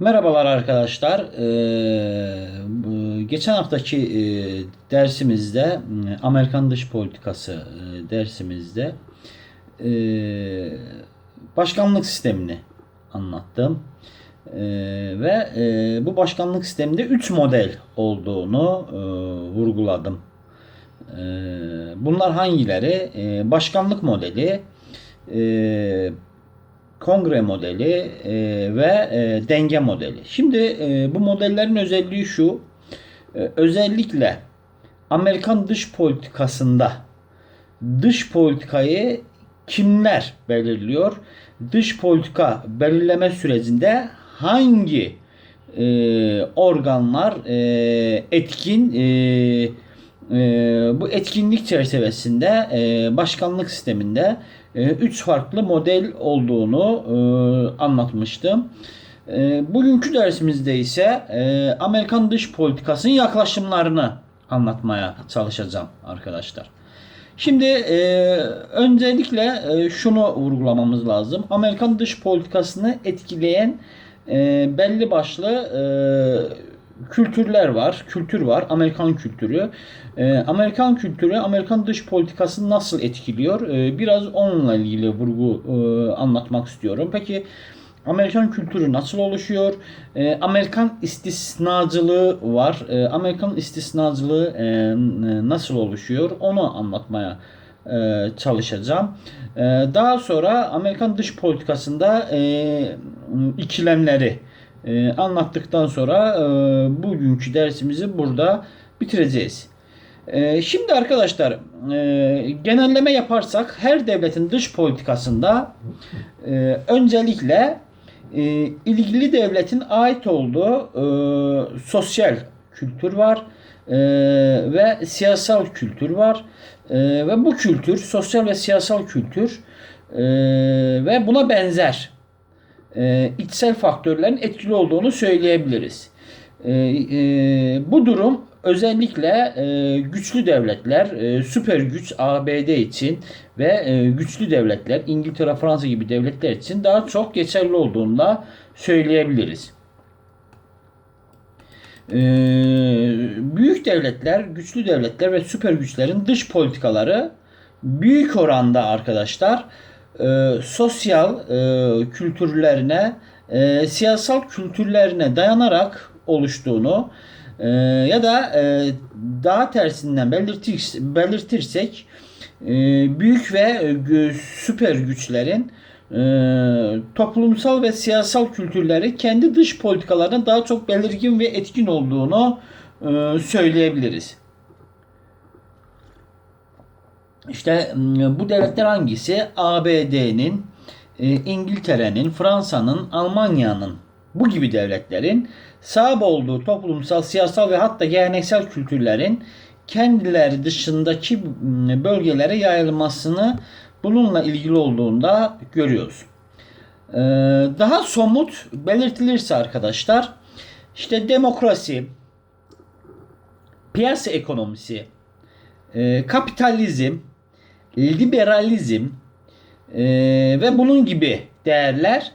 Merhabalar arkadaşlar. Ee, geçen haftaki e, dersimizde e, Amerikan dış politikası e, dersimizde e, başkanlık sistemini anlattım. Ve bu başkanlık sisteminde 3 model olduğunu vurguladım. Bunlar hangileri? E, başkanlık modeli, kongre modeli e, ve e, denge modeli. Şimdi e, bu modellerin özelliği şu. E, özellikle Amerikan dış politikasında dış politikayı kimler belirliyor? Dış politika belirleme sürecinde hangi e, organlar e, etkin e, e, bu etkinlik çerçevesinde e, başkanlık sisteminde e, üç farklı model olduğunu e, anlatmıştım. E, bugünkü dersimizde ise e, Amerikan dış politikasının yaklaşımlarını anlatmaya çalışacağım arkadaşlar. Şimdi e, öncelikle e, şunu vurgulamamız lazım. Amerikan dış politikasını etkileyen e, belli başlı e, kültürler var, kültür var, Amerikan kültürü. Ee, Amerikan kültürü, Amerikan dış politikasını nasıl etkiliyor? Ee, biraz onunla ilgili vurgu e, anlatmak istiyorum. Peki Amerikan kültürü nasıl oluşuyor? Ee, Amerikan istisnacılığı var. Ee, Amerikan istisnacılığı e, nasıl oluşuyor? Onu anlatmaya e, çalışacağım. E, daha sonra Amerikan dış politikasında e, ikilemleri e, anlattıktan sonra e, bugünkü dersimizi burada bitireceğiz. E, şimdi arkadaşlar e, genelleme yaparsak her devletin dış politikasında e, öncelikle e, ilgili devletin ait olduğu e, sosyal kültür var e, ve siyasal kültür var E, ve bu kültür sosyal ve siyasal kültür e, ve buna benzer e, içsel faktörlerin etkili olduğunu söyleyebiliriz. E, e, bu durum özellikle e, güçlü devletler, e, süper güç ABD için ve e, güçlü devletler İngiltere, Fransa gibi devletler için daha çok geçerli olduğunu da söyleyebiliriz. E, büyük devletler, güçlü devletler ve süper güçlerin dış politikaları büyük oranda arkadaşlar e, sosyal e, kültürlerine, e, siyasal kültürlerine dayanarak oluştuğunu e, ya da e, daha tersinden belirtir, belirtirsek e, büyük ve e, süper güçlerin e, toplumsal ve siyasal kültürleri kendi dış politikalarına daha çok belirgin ve etkin olduğunu e, söyleyebiliriz. İşte bu devletler hangisi? ABD'nin, e, İngiltere'nin, Fransa'nın, Almanya'nın bu gibi devletlerin sahip olduğu toplumsal, siyasal ve hatta geleneksel kültürlerin kendileri dışındaki bölgelere yayılmasını bununla ilgili olduğunda görüyoruz. Ee, Daha somut belirtilirse arkadaşlar işte demokrasi, piyasa ekonomisi, e, kapitalizm, liberalizm e, ve bunun gibi değerler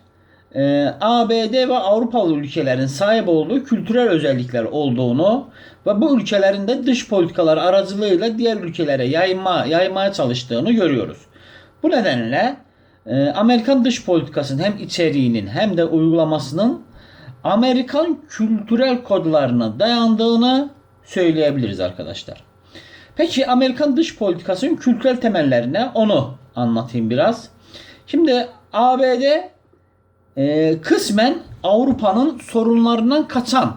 e, ABD ve Avrupalı ülkelerin sahip olduğu kültürel özellikler olduğunu ve bu ülkelerin de dış politikalar aracılığıyla diğer ülkelere yayma, yaymaya çalıştığını görüyoruz. Bu nedenle e, Amerikan dış politikasının hem içeriğinin hem de uygulamasının Amerikan kültürel kodlarına dayandığını söyleyebiliriz arkadaşlar. Peki Amerikan dış politikasının kültürel temellerine onu anlatayım biraz. Şimdi ABD e, kısmen Avrupa'nın sorunlarından kaçan,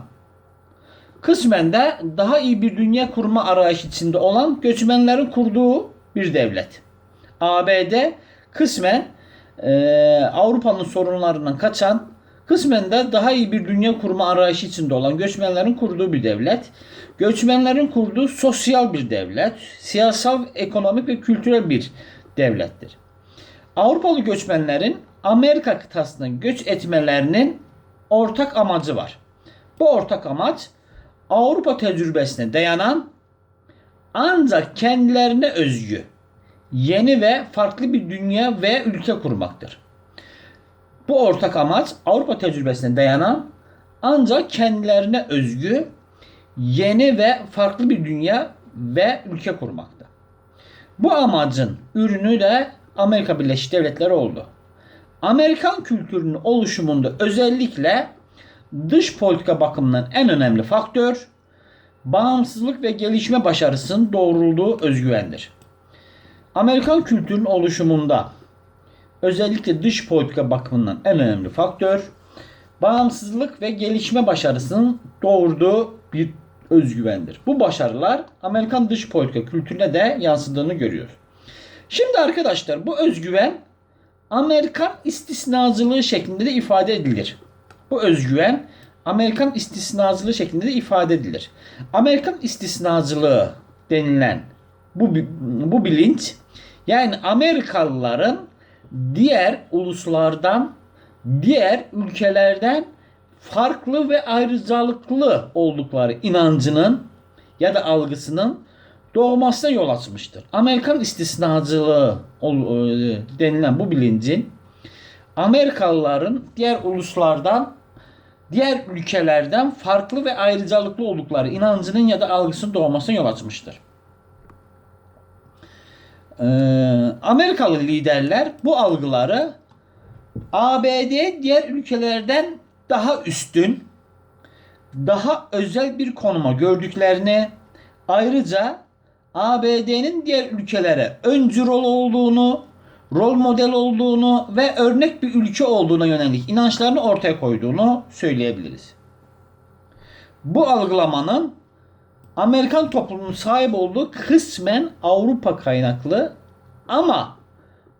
kısmen de daha iyi bir dünya kurma arayışı içinde olan göçmenlerin kurduğu bir devlet. ABD kısmen e, Avrupa'nın sorunlarından kaçan, kısmen de daha iyi bir dünya kurma arayışı içinde olan göçmenlerin kurduğu bir devlet. Göçmenlerin kurduğu sosyal bir devlet, siyasal, ekonomik ve kültürel bir devlettir. Avrupalı göçmenlerin Amerika kıtasına göç etmelerinin ortak amacı var. Bu ortak amaç Avrupa tecrübesine dayanan ancak kendilerine özgü yeni ve farklı bir dünya ve ülke kurmaktır. Bu ortak amaç Avrupa tecrübesine dayanan ancak kendilerine özgü yeni ve farklı bir dünya ve ülke kurmakta. Bu amacın ürünü de Amerika Birleşik Devletleri oldu. Amerikan kültürünün oluşumunda özellikle dış politika bakımından en önemli faktör bağımsızlık ve gelişme başarısının doğrulduğu özgüvendir. Amerikan kültürünün oluşumunda özellikle dış politika bakımından en önemli faktör bağımsızlık ve gelişme başarısının doğurduğu bir özgüvendir. Bu başarılar Amerikan dış politika kültürüne de yansıdığını görüyoruz. Şimdi arkadaşlar bu özgüven Amerikan istisnacılığı şeklinde de ifade edilir. Bu özgüven Amerikan istisnacılığı şeklinde de ifade edilir. Amerikan istisnacılığı denilen bu bu bilinç yani Amerikalıların diğer uluslardan, diğer ülkelerden farklı ve ayrıcalıklı oldukları inancının ya da algısının doğmasına yol açmıştır. Amerikan istisnacılığı e, denilen bu bilincin Amerikalıların diğer uluslardan, diğer ülkelerden farklı ve ayrıcalıklı oldukları inancının ya da algısının doğmasına yol açmıştır. Ee, Amerikalı liderler bu algıları ABD diğer ülkelerden daha üstün, daha özel bir konuma gördüklerini, ayrıca ABD'nin diğer ülkelere öncü rol olduğunu, rol model olduğunu ve örnek bir ülke olduğuna yönelik inançlarını ortaya koyduğunu söyleyebiliriz. Bu algılamanın Amerikan toplumunun sahip olduğu kısmen Avrupa kaynaklı ama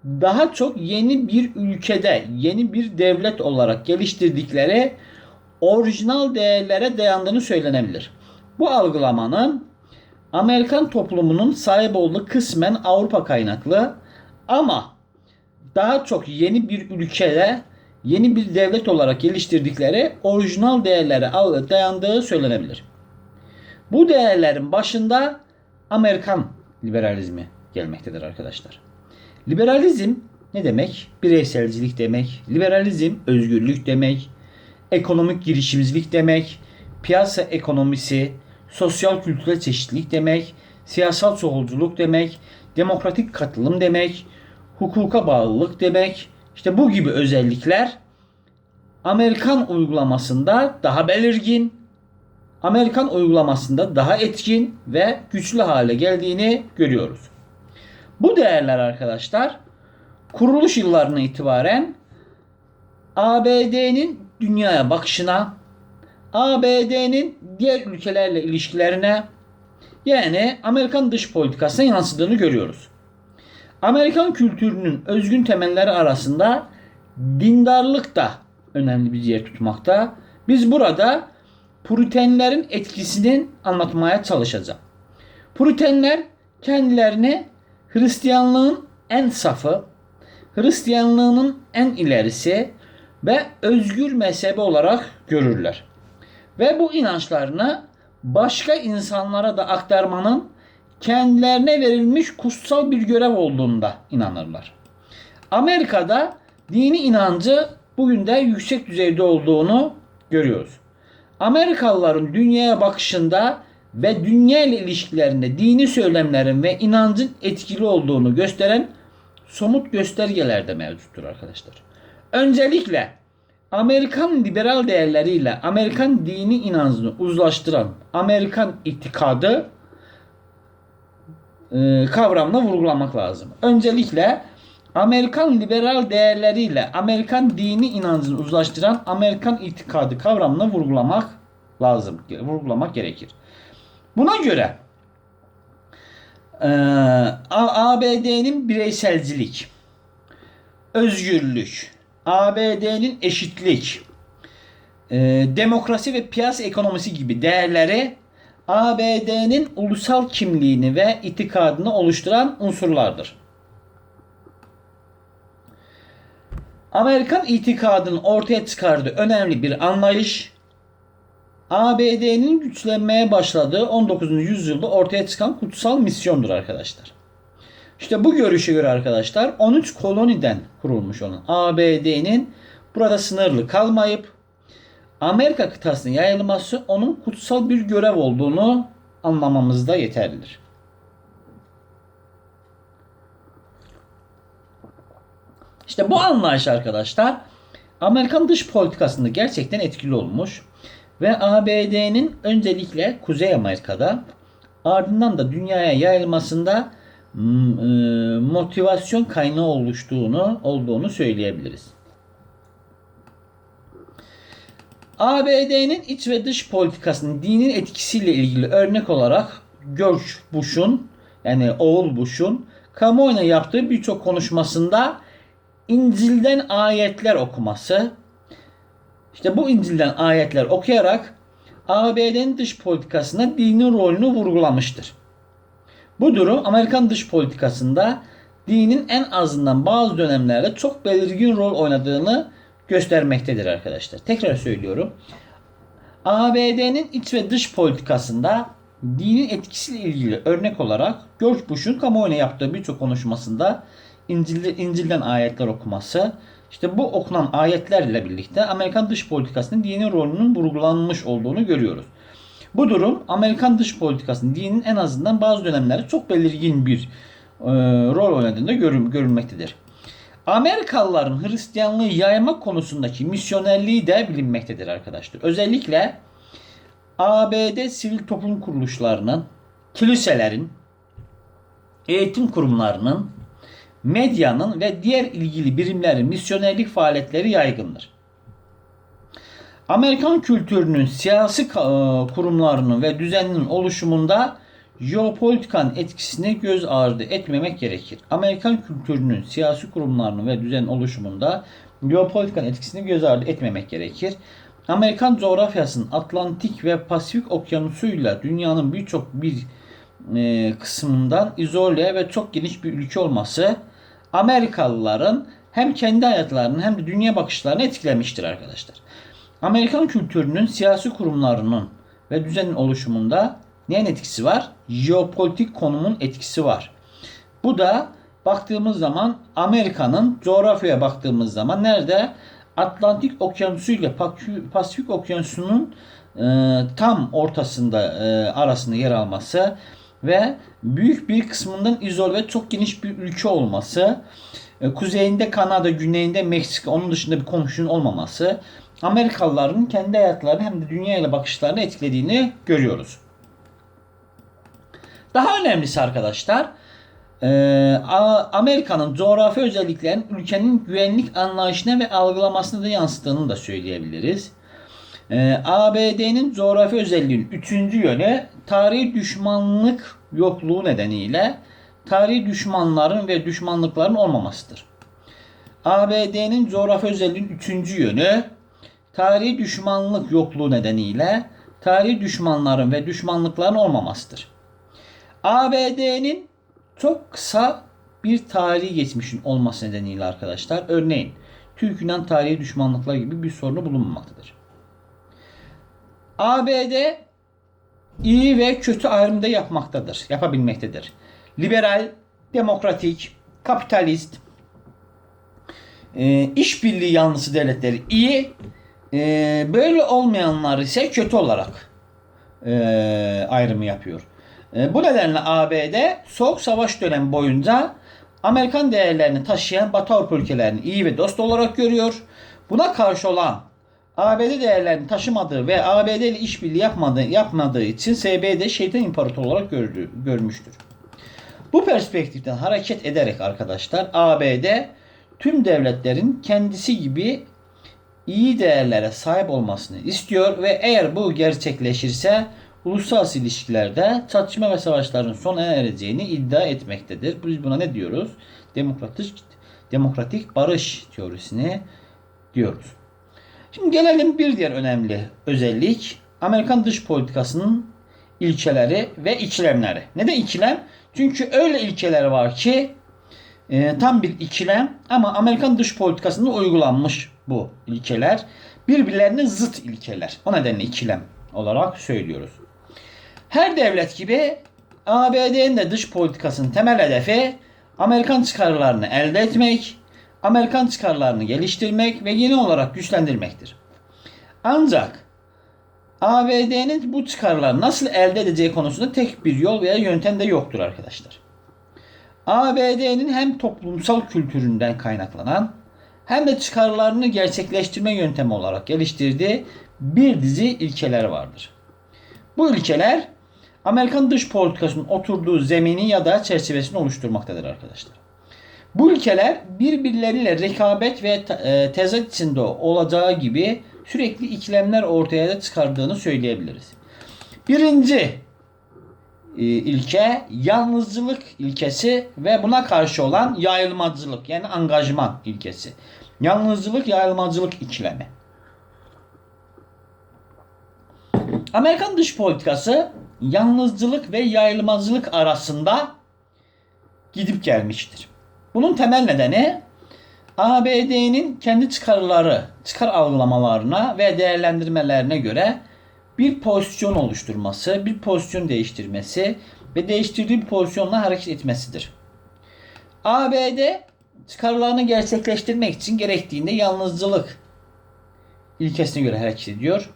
daha çok yeni bir ülkede, yeni bir devlet olarak geliştirdikleri orijinal değerlere dayandığını söylenebilir. Bu algılamanın Amerikan toplumunun sahip olduğu kısmen Avrupa kaynaklı ama daha çok yeni bir ülkede, yeni bir devlet olarak geliştirdikleri orijinal değerlere dayandığı söylenebilir. Bu değerlerin başında Amerikan liberalizmi gelmektedir arkadaşlar. Liberalizm ne demek? Bireyselcilik demek. Liberalizm özgürlük demek. Ekonomik girişimcilik demek. Piyasa ekonomisi, sosyal kültürel çeşitlilik demek. Siyasal solculuk demek. Demokratik katılım demek. Hukuka bağlılık demek. İşte bu gibi özellikler Amerikan uygulamasında daha belirgin, Amerikan uygulamasında daha etkin ve güçlü hale geldiğini görüyoruz. Bu değerler arkadaşlar kuruluş yıllarına itibaren ABD'nin dünyaya bakışına, ABD'nin diğer ülkelerle ilişkilerine yani Amerikan dış politikasına yansıdığını görüyoruz. Amerikan kültürünün özgün temelleri arasında dindarlık da önemli bir yer tutmakta. Biz burada Puritenlerin etkisini anlatmaya çalışacağım. Puritenler kendilerini Hristiyanlığın en safı, Hristiyanlığının en ilerisi ve özgür mezhebi olarak görürler. Ve bu inançlarını başka insanlara da aktarmanın kendilerine verilmiş kutsal bir görev olduğunda inanırlar. Amerika'da dini inancı bugün de yüksek düzeyde olduğunu görüyoruz. Amerikalıların dünyaya bakışında ve dünya ile ilişkilerinde dini söylemlerin ve inancın etkili olduğunu gösteren somut göstergeler de mevcuttur arkadaşlar. Öncelikle Amerikan liberal değerleriyle Amerikan dini inancını uzlaştıran Amerikan itikadı e, kavramına vurgulamak lazım. Öncelikle Amerikan liberal değerleriyle Amerikan dini inancını uzlaştıran Amerikan itikadı kavramına vurgulamak lazım. Vurgulamak gerekir. Buna göre ABD'nin bireyselcilik, özgürlük, ABD'nin eşitlik, demokrasi ve piyasa ekonomisi gibi değerleri ABD'nin ulusal kimliğini ve itikadını oluşturan unsurlardır. Amerikan itikadının ortaya çıkardığı önemli bir anlayış ABD'nin güçlenmeye başladığı 19. yüzyılda ortaya çıkan kutsal misyondur arkadaşlar. İşte bu görüşe göre arkadaşlar 13 koloniden kurulmuş olan ABD'nin burada sınırlı kalmayıp Amerika kıtasına yayılması onun kutsal bir görev olduğunu anlamamızda yeterlidir. İşte bu anlayış arkadaşlar Amerikan dış politikasında gerçekten etkili olmuş ve ABD'nin öncelikle Kuzey Amerika'da ardından da dünyaya yayılmasında m- e, motivasyon kaynağı oluştuğunu olduğunu söyleyebiliriz. ABD'nin iç ve dış politikasının dinin etkisiyle ilgili örnek olarak George Bush'un yani oğul Bush'un kamuoyuna yaptığı birçok konuşmasında İncil'den ayetler okuması. İşte bu İncil'den ayetler okuyarak ABD'nin dış politikasında dinin rolünü vurgulamıştır. Bu durum Amerikan dış politikasında dinin en azından bazı dönemlerde çok belirgin rol oynadığını göstermektedir arkadaşlar. Tekrar söylüyorum. ABD'nin iç ve dış politikasında dinin etkisiyle ilgili örnek olarak George Bush'un kamuoyuna yaptığı birçok konuşmasında İncil'de, İncil'den ayetler okuması, işte bu okunan ayetlerle birlikte Amerikan dış politikasının dini rolünün vurgulanmış olduğunu görüyoruz. Bu durum Amerikan dış politikasının dinin en azından bazı dönemlerde çok belirgin bir e, rol oynadığında görün, görülmektedir. Amerikalıların Hristiyanlığı yayma konusundaki misyonerliği de bilinmektedir arkadaşlar. Özellikle ABD sivil toplum kuruluşlarının, kiliselerin, eğitim kurumlarının, medyanın ve diğer ilgili birimlerin misyonerlik faaliyetleri yaygındır. Amerikan kültürünün siyasi e, kurumlarının ve düzeninin oluşumunda jeopolitikanın etkisini göz ardı etmemek gerekir. Amerikan kültürünün siyasi kurumlarının ve düzenin oluşumunda jeopolitikanın etkisini göz ardı etmemek gerekir. Amerikan coğrafyasının Atlantik ve Pasifik okyanusuyla dünyanın birçok bir e, kısmından izole ve çok geniş bir ülke olması Amerikalıların hem kendi hayatlarını hem de dünya bakışlarını etkilemiştir arkadaşlar. Amerikan kültürünün siyasi kurumlarının ve düzenin oluşumunda neyin etkisi var? Jeopolitik konumun etkisi var. Bu da baktığımız zaman Amerika'nın coğrafyaya baktığımız zaman nerede? Atlantik Okyanusu ile Pasifik Okyanusu'nun e, tam ortasında e, arasında yer alması ve büyük bir kısmından izol ve çok geniş bir ülke olması, e, kuzeyinde Kanada, güneyinde Meksika, onun dışında bir komşunun olmaması, Amerikalıların kendi hayatlarını hem de dünya ile bakışlarını etkilediğini görüyoruz. Daha önemlisi arkadaşlar, e, Amerika'nın coğrafi özelliklerinin ülkenin güvenlik anlayışına ve algılamasına da yansıttığını da söyleyebiliriz. E, ABD'nin coğrafi özelliğinin üçüncü yönü tarihi düşmanlık yokluğu nedeniyle tarihi düşmanların ve düşmanlıkların olmamasıdır. ABD'nin coğrafi özelliğinin üçüncü yönü tarihi düşmanlık yokluğu nedeniyle tarihi düşmanların ve düşmanlıkların olmamasıdır. ABD'nin çok kısa bir tarihi geçmişin olması nedeniyle arkadaşlar örneğin Türk-Yunan tarihi düşmanlıklar gibi bir sorunu bulunmamaktadır. ABD iyi ve kötü ayrımda yapmaktadır, yapabilmektedir. Liberal, demokratik, kapitalist, e, işbirliği yanlısı devletleri iyi, e, böyle olmayanlar ise kötü olarak e, ayrımı yapıyor. E, bu nedenle ABD Soğuk Savaş dönemi boyunca Amerikan değerlerini taşıyan Batı Avrupa ülkelerini iyi ve dost olarak görüyor. Buna karşı olan ABD değerlerini taşımadığı ve ABD ile işbirliği yapmadığı, yapmadığı için SBD şeytan imparatoru olarak gördü, görmüştür. Bu perspektiften hareket ederek arkadaşlar ABD tüm devletlerin kendisi gibi iyi değerlere sahip olmasını istiyor ve eğer bu gerçekleşirse uluslararası ilişkilerde çatışma ve savaşların sona ereceğini iddia etmektedir. Biz buna ne diyoruz? Demokratik demokratik barış teorisini diyoruz. Şimdi gelelim bir diğer önemli özellik. Amerikan dış politikasının ilkeleri ve ikilemleri. Neden ikilem? Çünkü öyle ilkeler var ki e, tam bir ikilem ama Amerikan dış politikasında uygulanmış bu ilkeler. Birbirlerine zıt ilkeler. O nedenle ikilem olarak söylüyoruz. Her devlet gibi ABD'nin de dış politikasının temel hedefi Amerikan çıkarlarını elde etmek, Amerikan çıkarlarını geliştirmek ve yeni olarak güçlendirmektir. Ancak ABD'nin bu çıkarları nasıl elde edeceği konusunda tek bir yol veya yöntem de yoktur arkadaşlar. ABD'nin hem toplumsal kültüründen kaynaklanan hem de çıkarlarını gerçekleştirme yöntemi olarak geliştirdiği bir dizi ilkeler vardır. Bu ilkeler Amerikan dış politikasının oturduğu zemini ya da çerçevesini oluşturmaktadır arkadaşlar. Bu ülkeler birbirleriyle rekabet ve e, tezat içinde olacağı gibi sürekli ikilemler ortaya da çıkardığını söyleyebiliriz. Birinci e, ilke yalnızcılık ilkesi ve buna karşı olan yayılmacılık yani angajman ilkesi. Yalnızcılık yayılmacılık ikilemi. Amerikan dış politikası yalnızcılık ve yayılmacılık arasında gidip gelmiştir. Bunun temel nedeni ABD'nin kendi çıkarları, çıkar algılamalarına ve değerlendirmelerine göre bir pozisyon oluşturması, bir pozisyon değiştirmesi ve değiştirdiği pozisyonla hareket etmesidir. ABD çıkarlarını gerçekleştirmek için gerektiğinde yalnızcılık ilkesine göre hareket ediyor.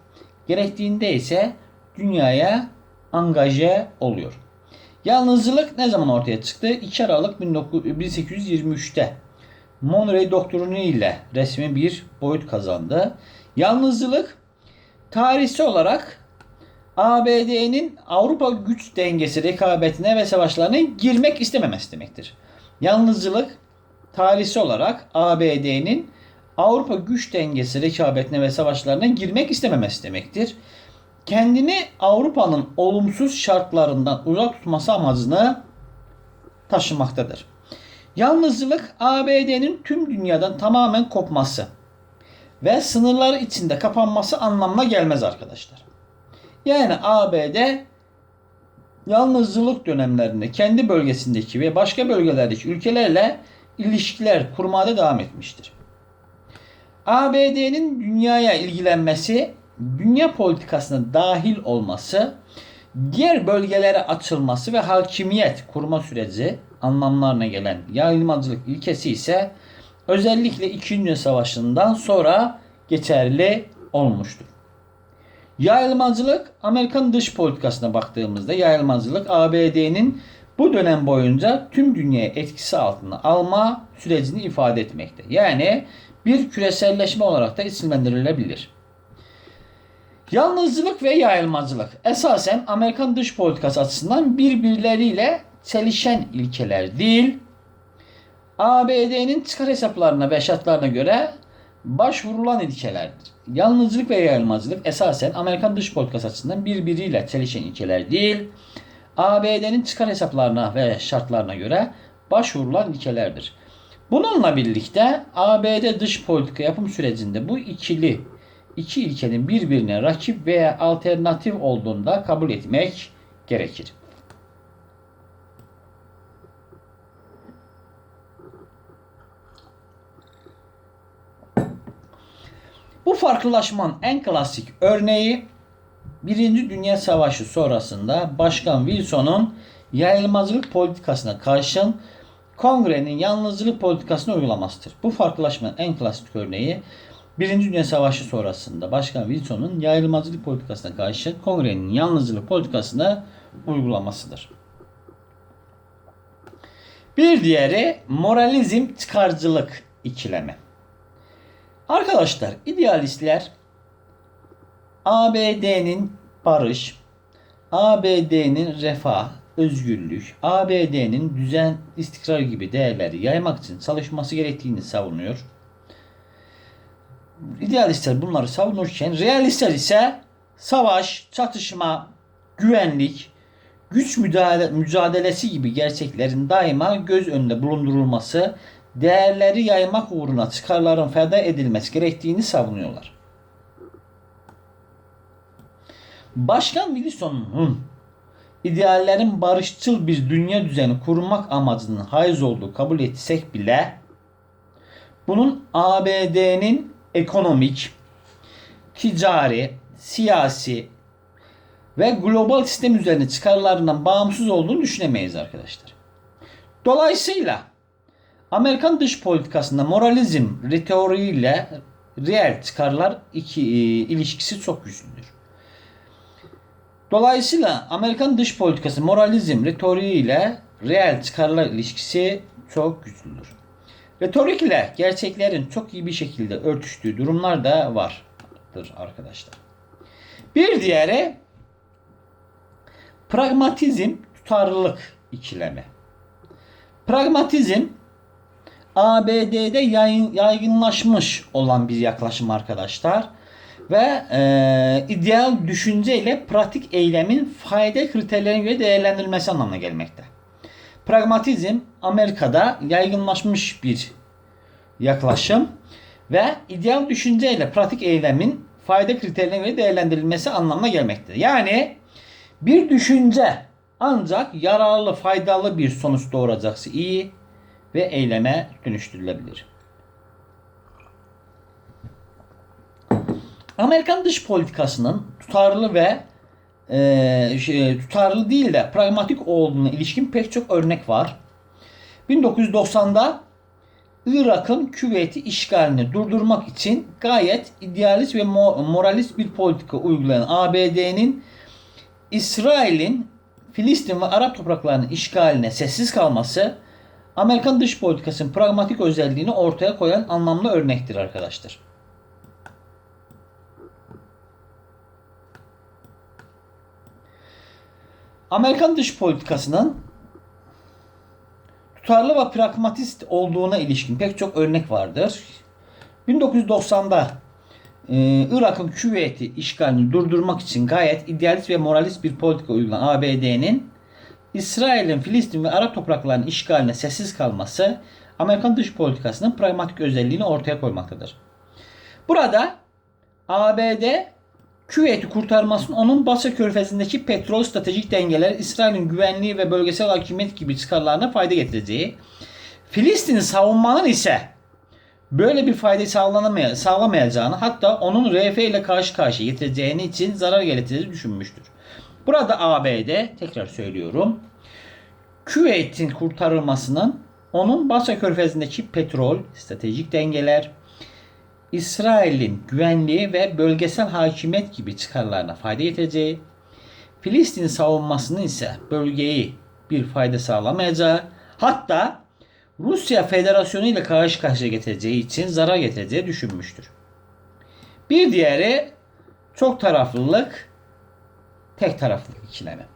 Gerektiğinde ise dünyaya angaje oluyor. Yalnızcılık ne zaman ortaya çıktı? 2 Aralık 1823'te Monroe Doktrinu ile resmi bir boyut kazandı. Yalnızcılık tarihsel olarak ABD'nin Avrupa güç dengesi rekabetine ve savaşlarına girmek istememesi demektir. Yalnızcılık tarihsel olarak ABD'nin Avrupa güç dengesi rekabetine ve savaşlarına girmek istememesi demektir. Kendini Avrupa'nın olumsuz şartlarından uzak tutması amacını taşımaktadır. Yalnızcılık ABD'nin tüm dünyadan tamamen kopması ve sınırları içinde kapanması anlamına gelmez arkadaşlar. Yani ABD yalnızcılık dönemlerinde kendi bölgesindeki ve başka bölgelerdeki ülkelerle ilişkiler kurmada devam etmiştir. ABD'nin dünyaya ilgilenmesi, dünya politikasına dahil olması, diğer bölgelere açılması ve hakimiyet kurma süreci anlamlarına gelen yayılmacılık ilkesi ise özellikle 2. Dünya Savaşı'ndan sonra geçerli olmuştur. Yayılmacılık Amerikan dış politikasına baktığımızda yayılmacılık ABD'nin bu dönem boyunca tüm dünyayı etkisi altına alma sürecini ifade etmekte. Yani bir küreselleşme olarak da isimlendirilebilir. Yalnızcılık ve yayılmacılık esasen Amerikan dış politikası açısından birbirleriyle çelişen ilkeler değil, ABD'nin çıkar hesaplarına ve şartlarına göre başvurulan ilkelerdir. Yalnızcılık ve yayılmacılık esasen Amerikan dış politikası açısından birbiriyle çelişen ilkeler değil, ABD'nin çıkar hesaplarına ve şartlarına göre başvurulan ilkelerdir. Bununla birlikte ABD dış politika yapım sürecinde bu ikili iki ilkenin birbirine rakip veya alternatif olduğunda kabul etmek gerekir. Bu farklılaşmanın en klasik örneği Birinci Dünya Savaşı sonrasında Başkan Wilson'un yayılmacılık politikasına karşın Kongre'nin yalnızcılık politikasını uygulamasıdır. Bu farklılaşmanın en klasik örneği Birinci Dünya Savaşı sonrasında Başkan Wilson'un yayılmacılık politikasına karşı Kongre'nin yalnızcılık politikasını uygulamasıdır. Bir diğeri moralizm çıkarcılık ikilemi. Arkadaşlar idealistler ABD'nin barış, ABD'nin refah, özgürlük, ABD'nin düzen, istikrar gibi değerleri yaymak için çalışması gerektiğini savunuyor. İdealistler bunları savunurken realistler ise savaş, çatışma, güvenlik, güç müdahale, mücadelesi gibi gerçeklerin daima göz önünde bulundurulması, değerleri yaymak uğruna çıkarların feda edilmesi gerektiğini savunuyorlar. Başkan Wilson'un ideallerin barışçıl bir dünya düzeni kurmak amacının haiz olduğu kabul etsek bile bunun ABD'nin ekonomik, ticari, siyasi ve global sistem üzerine çıkarlarından bağımsız olduğunu düşünemeyiz arkadaşlar. Dolayısıyla Amerikan dış politikasında moralizm retoriğiyle reel çıkarlar iki, e, ilişkisi çok güçlüdür. Dolayısıyla Amerikan dış politikası moralizm retoriği ile reel çıkarlar ilişkisi çok güçlüdür. Retorik ile gerçeklerin çok iyi bir şekilde örtüştüğü durumlar da vardır arkadaşlar. Bir diğeri pragmatizm tutarlılık ikilemi. Pragmatizm ABD'de yayın, yaygınlaşmış olan bir yaklaşım arkadaşlar. Ve e, ideal düşünce ile pratik eylemin fayda kriterlerine göre değerlendirilmesi anlamına gelmekte. Pragmatizm Amerika'da yaygınlaşmış bir yaklaşım ve ideal düşünce ile pratik eylemin fayda kriterlerine göre değerlendirilmesi anlamına gelmekte. Yani bir düşünce ancak yararlı, faydalı bir sonuç doğuracaksa iyi ve eyleme dönüştürülebilir. Amerikan dış politikasının tutarlı ve e, şey, tutarlı değil de pragmatik olduğuna ilişkin pek çok örnek var. 1990'da Irak'ın Küveyt'i işgalini durdurmak için gayet idealist ve moralist bir politika uygulayan ABD'nin İsrail'in Filistin ve Arap topraklarının işgaline sessiz kalması Amerikan dış politikasının pragmatik özelliğini ortaya koyan anlamlı örnektir arkadaşlar. Amerikan dış politikasının tutarlı ve pragmatist olduğuna ilişkin pek çok örnek vardır. 1990'da e, Irak'ın Küveyt'i işgalini durdurmak için gayet idealist ve moralist bir politika uygulayan ABD'nin İsrail'in Filistin ve Arap topraklarının işgaline sessiz kalması Amerikan dış politikasının pragmatik özelliğini ortaya koymaktadır. Burada ABD Küveyt'i kurtarmasının onun Basra Körfezi'ndeki petrol stratejik dengeler, İsrail'in güvenliği ve bölgesel hakimiyet gibi çıkarlarına fayda getireceği, Filistin'i savunmanın ise böyle bir fayda sağlamayacağını hatta onun RF ile karşı karşıya getireceğini için zarar getireceğini düşünmüştür. Burada ABD tekrar söylüyorum Küveyt'in kurtarılmasının onun Basra Körfezi'ndeki petrol, stratejik dengeler, İsrail'in güvenliği ve bölgesel hakimiyet gibi çıkarlarına fayda getireceği, Filistin savunmasının ise bölgeyi bir fayda sağlamayacağı, hatta Rusya Federasyonu ile karşı karşıya getireceği için zarar getireceği düşünmüştür. Bir diğeri çok taraflılık, tek taraflılık ikilemi.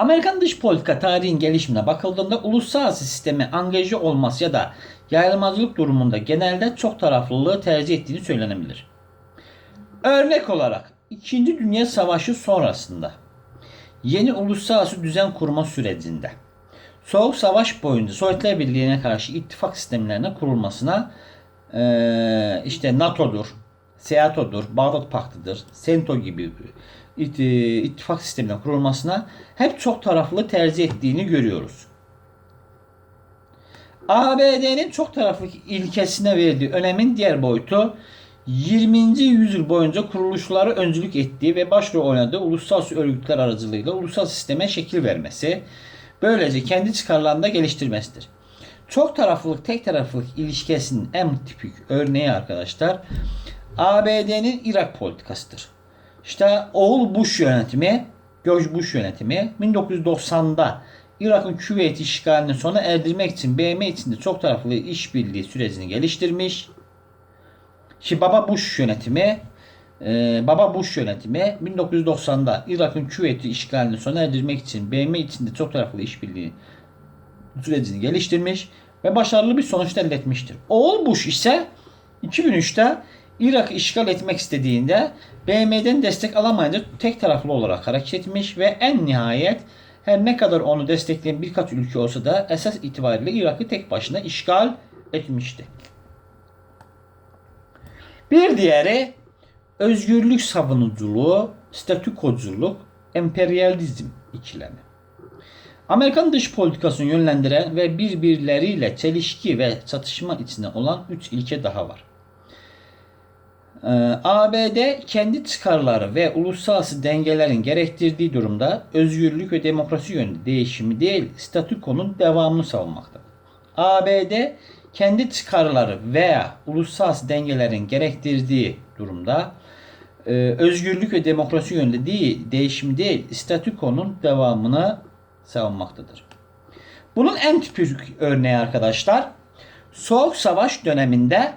Amerikan dış politika tarihin gelişimine bakıldığında uluslararası sisteme angaje olması ya da yayılmazlık durumunda genelde çok taraflılığı tercih ettiğini söylenebilir. Örnek olarak 2. Dünya Savaşı sonrasında yeni uluslararası düzen kurma sürecinde Soğuk Savaş boyunca Sovyetler Birliği'ne karşı ittifak sistemlerine kurulmasına işte NATO'dur, SEATO'dur, Bağdat Paktı'dır, SENTO gibi ittifak sistemine kurulmasına hep çok taraflı tercih ettiğini görüyoruz. ABD'nin çok taraflı ilkesine verdiği önemin diğer boyutu 20. yüzyıl boyunca kuruluşları öncülük ettiği ve başrol oynadığı uluslararası örgütler aracılığıyla ulusal sisteme şekil vermesi, böylece kendi çıkarlarını da geliştirmesidir. Çok taraflılık tek taraflılık ilişkisinin en tipik örneği arkadaşlar ABD'nin Irak politikasıdır. İşte oğul Bush yönetimi, George Bush yönetimi 1990'da Irak'ın Küveyt işgalini sona erdirmek için BM içinde çok taraflı işbirliği sürecini geliştirmiş. Şimdi Baba Bush yönetimi e, Baba Bush yönetimi 1990'da Irak'ın Küveyt'i işgalini sona erdirmek için BM içinde çok taraflı işbirliği sürecini geliştirmiş ve başarılı bir sonuç elde etmiştir. Oğul Bush ise 2003'te Irak'ı işgal etmek istediğinde BM'den destek alamayınca tek taraflı olarak hareket etmiş ve en nihayet her ne kadar onu destekleyen birkaç ülke olsa da esas itibariyle Irak'ı tek başına işgal etmişti. Bir diğeri özgürlük savunuculuğu, statükoculuk, emperyalizm ikilemi. Amerikan dış politikasını yönlendiren ve birbirleriyle çelişki ve çatışma içinde olan üç ilke daha var. Ee, ABD kendi çıkarları ve uluslararası dengelerin gerektirdiği durumda özgürlük ve demokrasi yönünde değişimi değil, statükonun devamını savunmaktadır. ABD kendi çıkarları veya uluslararası dengelerin gerektirdiği durumda e, özgürlük ve demokrasi yönünde değil, değişimi değil, statükonun devamını savunmaktadır. Bunun en tipik örneği arkadaşlar, Soğuk Savaş döneminde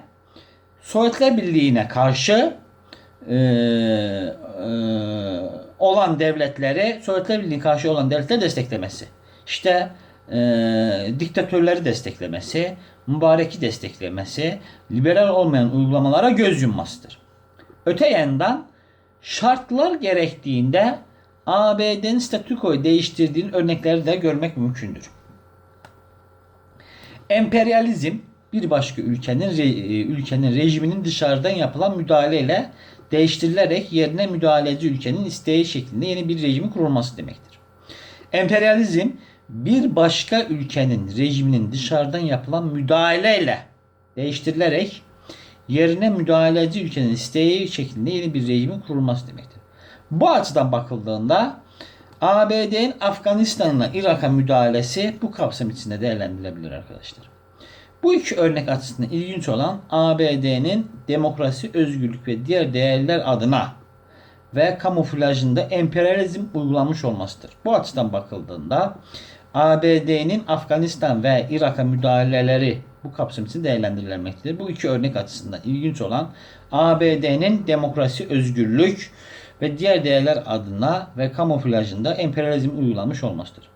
Sovyetler Birliği'ne karşı e, e, olan devletleri, Sovyetler Birliği'ne karşı olan devletleri desteklemesi. İşte e, diktatörleri desteklemesi, mübareki desteklemesi, liberal olmayan uygulamalara göz yummasıdır. Öte yandan şartlar gerektiğinde ABD'nin statükoyu değiştirdiğinin örnekleri de görmek mümkündür. Emperyalizm bir başka ülkenin e, ülkenin rejiminin dışarıdan yapılan müdahaleyle değiştirilerek yerine müdahaleci ülkenin isteği şeklinde yeni bir rejimin kurulması demektir. Emperyalizm bir başka ülkenin rejiminin dışarıdan yapılan müdahaleyle değiştirilerek yerine müdahaleci ülkenin isteği şeklinde yeni bir rejimin kurulması demektir. Bu açıdan bakıldığında ABD'nin Afganistan'la Irak'a müdahalesi bu kapsam içinde değerlendirilebilir arkadaşlar. Bu iki örnek açısından ilginç olan ABD'nin demokrasi, özgürlük ve diğer değerler adına ve kamuflajında emperyalizm uygulanmış olmasıdır. Bu açıdan bakıldığında ABD'nin Afganistan ve Irak'a müdahaleleri bu kapsam için değerlendirilemektedir. Bu iki örnek açısından ilginç olan ABD'nin demokrasi, özgürlük ve diğer değerler adına ve kamuflajında emperyalizm uygulanmış olmasıdır.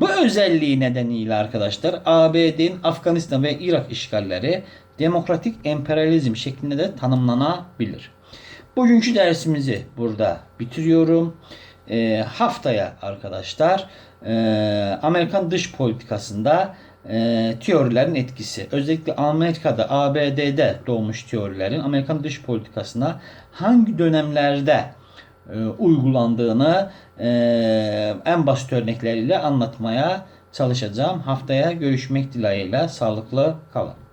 Bu özelliği nedeniyle arkadaşlar ABD'nin Afganistan ve Irak işgalleri demokratik emperyalizm şeklinde de tanımlanabilir. Bugünkü dersimizi burada bitiriyorum. E, haftaya arkadaşlar e, Amerikan dış politikasında e, teorilerin etkisi özellikle Amerika'da ABD'de doğmuş teorilerin Amerikan dış politikasına hangi dönemlerde e, uygulandığını e, en basit örnekleriyle anlatmaya çalışacağım. Haftaya görüşmek dileğiyle sağlıklı kalın.